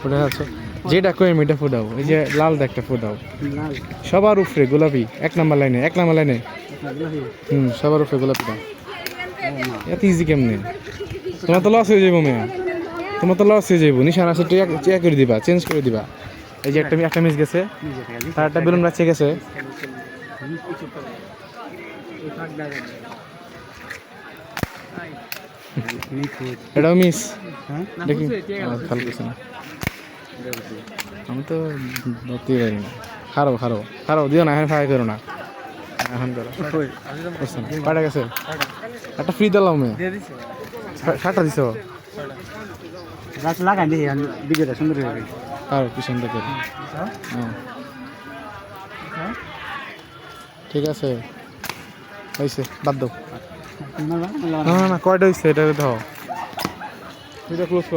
ফুটে আছো? যেটা কই এটা ফুটাও এই যে লাল একটা ফুটাও সবার উপরে গোলাপি এক নাম্বার লাইনে এক নাম্বার লাইনে হুম সবার উপরে গোলাপি দাও। এত ইজি কেমনে? তোমার তো লস হয়ে যাব মেয়া। তোমার তো লস হয়ে যাব নিশান আছে চেক চেক করে দিবা চেঞ্জ করে দিবা। এই যে একটা একটা মিস গেছে। তার একটা বেলুন বাচ্চা গেছে। এটাও মিস দেখি। আহ, খেয়াল করছি না। আমি তো ধরতেই পারি না। খারাপ খারাপ খারাপ দিও না এখন ফাই করো না। এখন করো কয়টা গেছে। একটা ফ্রি দিলাম মেয়ে ষাটটা দিছ? গাছ লাগাই দেখি ভিডিওটা সুন্দর হয়ে গেছে আর পিছন থেকে হ্যাঁ। ঠিক আছে। হয়েছে বাদ দাও। না না কয়টা হয়েছে এটা ধর। এটা ক্লোজ